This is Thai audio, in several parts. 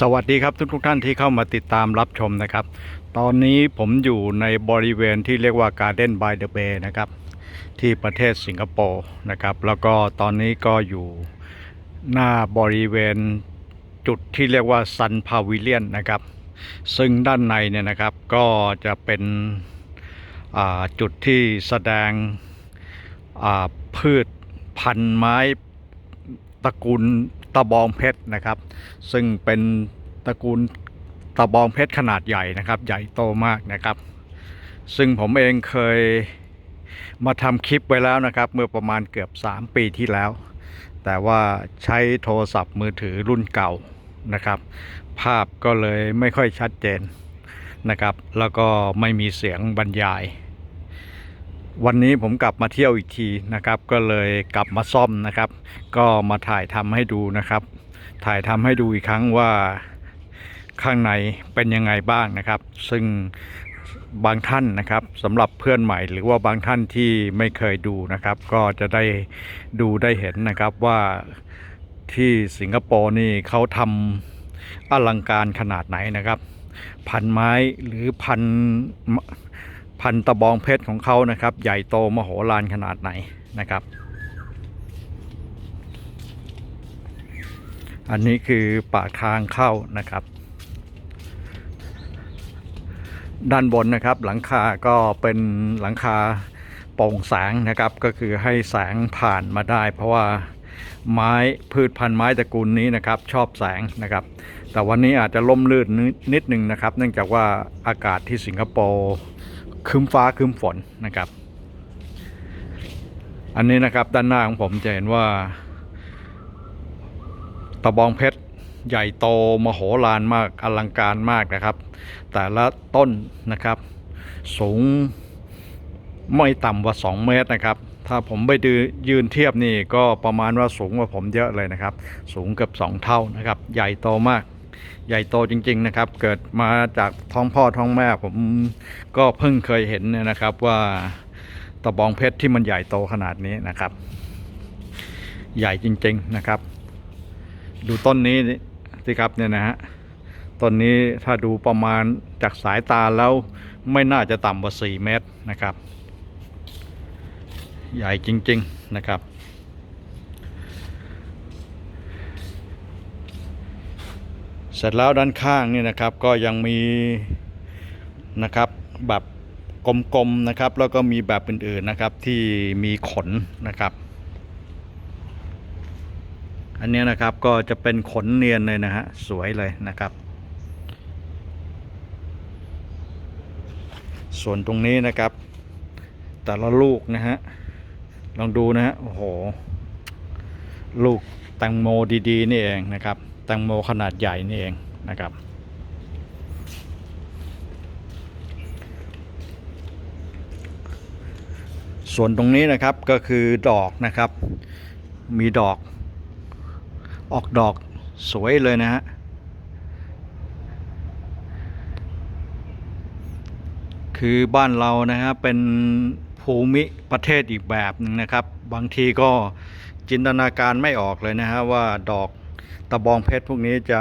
สวัสดีครับทุกทุกท่านที่เข้ามาติดตามรับชมนะครับ ตอนนี้ผมอยู่ในบริเวณที่เรียกว่า Garden by the Bay นะครับ ที่ประเทศสิงคโปร์นะครับ แล้วก็ตอนนี้ก็อยู่หน้าบริเวณจุดที่เรียกว่า Sun Pavilion นนะครับ ซึ่งด้านในเนี่ยนะครับก็จะเป็นจุดที่แสดงพืชพันธุ์ไม้ตระกูล ตะบองเพชรนะครับ ซึ่งเป็นตระกูลตะบองเพชรขนาดใหญ่นะครับ ใหญ่โตมากนะครับ ซึ่งผมเองเคยมาทำคลิปไว้แล้วนะครับ เมื่อประมาณเกือบ 3 ปีที่แล้ว แต่ว่าใช้โทรศัพท์มือถือรุ่นเก่านะครับ ภาพก็เลยไม่ค่อยชัดเจนนะครับ แล้วก็ไม่มีเสียงบรรยาย วันนี้ผมกลับมาเที่ยวอีกทีนะครับ ก็เลยกลับมาซ่อมนะครับ ก็มาถ่ายทำให้ดูนะครับ ถ่ายทำให้ดูอีกครั้งว่าข้างในเป็นยังไงบ้างนะครับ ซึ่งบางท่านนะครับสำหรับเพื่อนใหม่ หรือว่าบางท่านที่ไม่เคยดูนะครับ ก็จะได้ดูได้เห็นนะครับว่าที่สิงคโปร์นี่เขาทำอลังการขนาดไหนนะครับ พันไม้หรือพัน พันตะบองเพชรของเขานะครับ ใหญ่โตมโหฬารขนาดไหนนะครับ อันนี้คือปากทางเข้านะครับ ด้านบนนะครับหลังคาก็เป็นหลังคาโปร่งแสงนะครับก็คือให้แสงผ่านมาได้ เพราะว่าไม้พืชพันธุ์ไม้ตระกูลนี้นะครับ ชอบแสงนะครับ แต่วันนี้อาจจะล่มลื่นนิดนิดนึงนะครับ เนื่องจากว่าอากาศที่สิงคโปร์ ครึมฟ้าครึมฝนนะครับ อันนี้นะครับด้านหน้าของผมจะเห็นว่า ตะบองเพชรใหญ่โตมโหฬารมากอลังการมากนะครับ แต่ละต้นนะครับ สูงไม่ต่ำกว่า 2 เมตรนะครับ ถ้าผมไปดูยืนเทียบนี่ก็ประมาณว่าสูงกว่าผมเยอะเลยนะครับ สูงเกือบ2 เท่านะครับ ใหญ่โตมาก ใหญ่โตจริง ๆ นะครับ เกิดมาจากท้องพ่อท้องแม่ผมก็เพิ่งเคยเห็นเนี่ยนะครับว่าตะบองเพชรที่มันใหญ่โตขนาดนี้นะครับ ใหญ่จริง ๆนะครับ ดูต้นนี้สิครับเนี่ยนะฮะต้นนี้ถ้าดูประมาณจากสายตาแล้วไม่น่าจะต่ำกว่า 4 เมตรนะครับ ใหญ่จริง ๆนะครับ สร็จแล้วด้านข้างนี่นะครับก็ยังมีนะครับแบบกลมๆนะครับ แล้วก็มีแบบอื่นๆนะครับที่มีขนนะครับ อันนี้นะครับก็จะเป็นขนเนียนเลยนะฮะสวยเลยนะครับ ส่วนตรงนี้นะครับ แต่ละลูกนะฮะลองดูนะฮะโอ้โห ลูกแตงโมดีๆนี่เองนะครับ ตงโมขนาดใหญ่นี่เองนะครับ ส่วนตรงนี้นะครับก็คือดอกนะครับ มีดอก ออกดอกสวยเลยนะฮะคือบ้านเรานะฮะเป็นภูมิประเทศอีกแบบหนึ่งนะครับ บางทีก็จินตนาการไม่ออกเลยนะฮะว่าดอก ตะบองเพชรพวกนี้จะ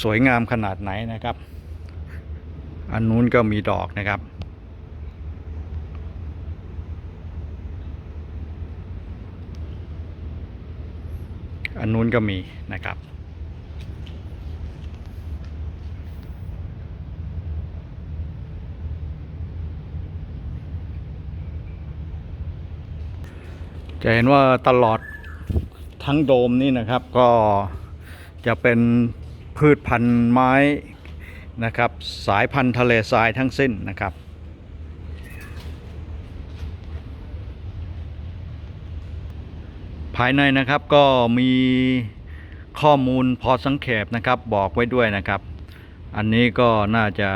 สวยงามขนาดไหนนะครับ อันนู้นก็มีดอกนะครับ อันนู้นก็มีนะครับจะเห็นว่าตลอด ทั้งโดมนี่นะครับก็จะเป็นพืชพันธุ์ไม้นะครับ สายพันธุ์ทะเลทรายทั้งสิ้นนะครับภายในนะครับก็มีข้อมูลพอสังเขปนะครับบอกไว้ด้วยนะครับ อันนี้ก็น่าจะ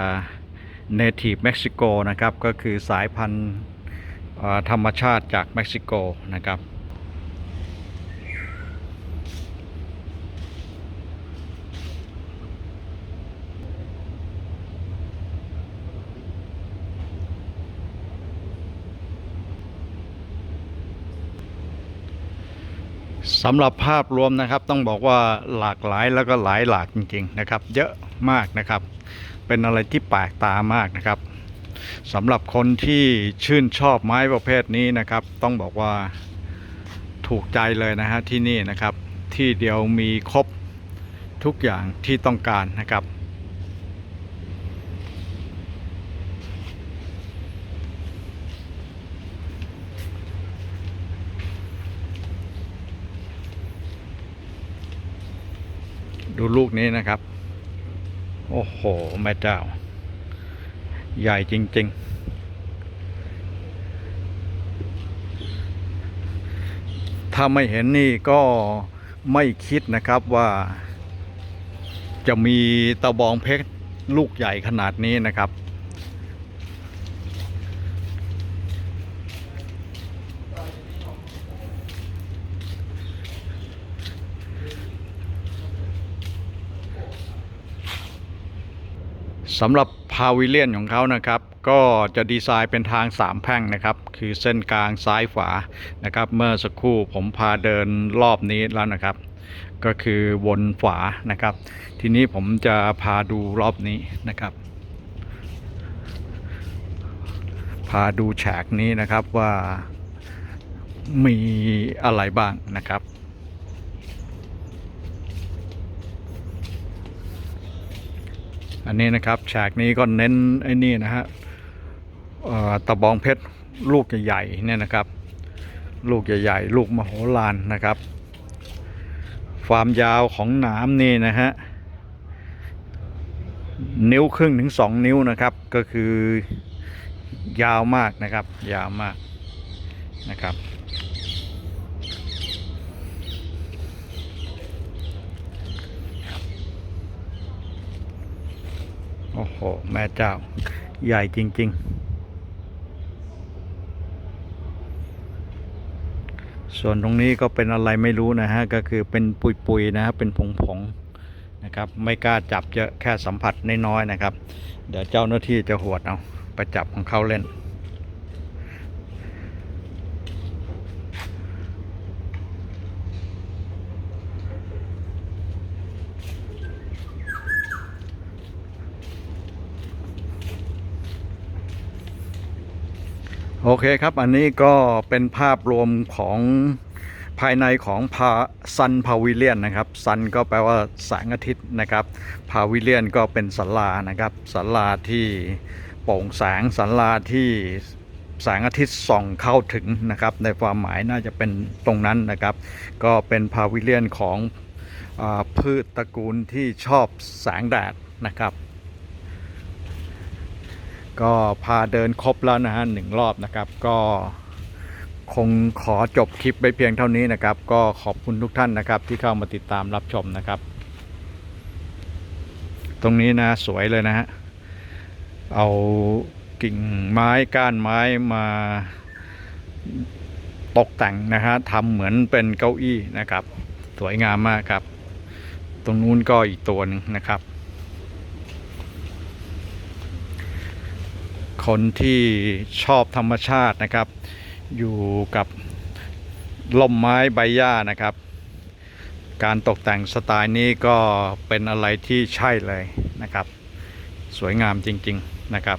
Native Mexico นะครับ ก็คือสายพันธุ์ธรรมชาติจากเม็กซิโกนะครับ สำหรับภาพรวมนะครับต้องบอกว่าหลากหลายแล้วก็หลายหลากจริงๆนะครับ เยอะมากนะครับ เป็นอะไรที่แปลกตามากนะครับสำหรับคนที่ชื่นชอบไม้ประเภทนี้นะครับ ต้องบอกว่าถูกใจเลยนะฮะที่นี่นะครับ ที่เดียวมีครบทุกอย่างที่ต้องการนะครับ ดูลูกนี้นะครับ โอ้โห แม่เจ้า ใหญ่จริง ๆ ถ้าไม่เห็นนี่ก็ไม่คิดนะครับว่า จะมีตะบองเพชรลูกใหญ่ขนาดนี้นะครับ สำหรับพาวิเลียนของเขานะครับ ก็จะดีไซน์เป็นทาง3แพร่งนะครับ คือเส้นกลางซ้ายขวานะครับ เมื่อสักครู่ผมพาเดินรอบนี้แล้วนะครับ ก็คือวนขวานะครับ ทีนี้ผมจะพาดูรอบนี้นะครับ พาดูแฉกนี้นะครับว่ามีอะไรบ้างนะครับ อันนี้นะครับฉากนี้ก็เน้นไอ้นี่นะฮะตะบองเพชรลูกใหญ่ๆเนี่ยนะครับ ลูกใหญ่ๆ ลูกมโหฬารนะครับ ความยาวของหนามนี่นะฮะนิ้วครึ่งถึงสองนิ้วนะครับ ก็คือยาวมากนะครับ ยาวมากนะครับ โอ้โห แม่เจ้า ใหญ่จริง ๆ ส่วนตรงนี้ก็เป็นอะไรไม่รู้นะฮะ ก็คือเป็นปุยๆนะครับเป็นผงๆนะครับ ไม่กล้าจับเยอะ แค่สัมผัสน้อยๆนะครับ เดี๋ยวเจ้าหน้าที่จะหวดเอา ไปจับของเขาเล่น โอเคครับ อันนี้ก็เป็นภาพรวมของภายในของพาซันพาวิเลียนนะครับซันก็แปลว่าแสงอาทิตย์นะครับพาวิเลียนก็เป็นศาลานะครับศาลาที่โปร่งแสงศาลาที่แสงอาทิตย์ส่องเข้าถึงนะครับ ในความหมายน่าจะเป็นตรงนั้นนะครับ ก็เป็นพาวิเลียนของอพืชตระกูลที่ชอบแสงแดดนะครับ ก็พาเดินครบแล้วนะฮะหนึ่งรอบนะครับ ก็คงขอจบคลิปไปเพียงเท่านี้นะครับ ก็ขอบคุณทุกท่านนะครับ ที่เข้ามาติดตามรับชมนะครับ ตรงนี้นะสวยเลยนะฮะเอากิ่งไม้ก้านไม้มาตกแต่งนะฮะทำเหมือนเป็นเก้าอี้นะครับ สวยงามมากครับ ตรงนู้นก็อีกตัวหนึงนะครับ คนที่ชอบธรรมชาตินะครับ อยู่กับล่มไม้ใบหญ้านะครับ การตกแต่งสไตล์นี้ก็เป็นอะไรที่ใช่เลยนะครับ สวยงามจริง ๆนะครับ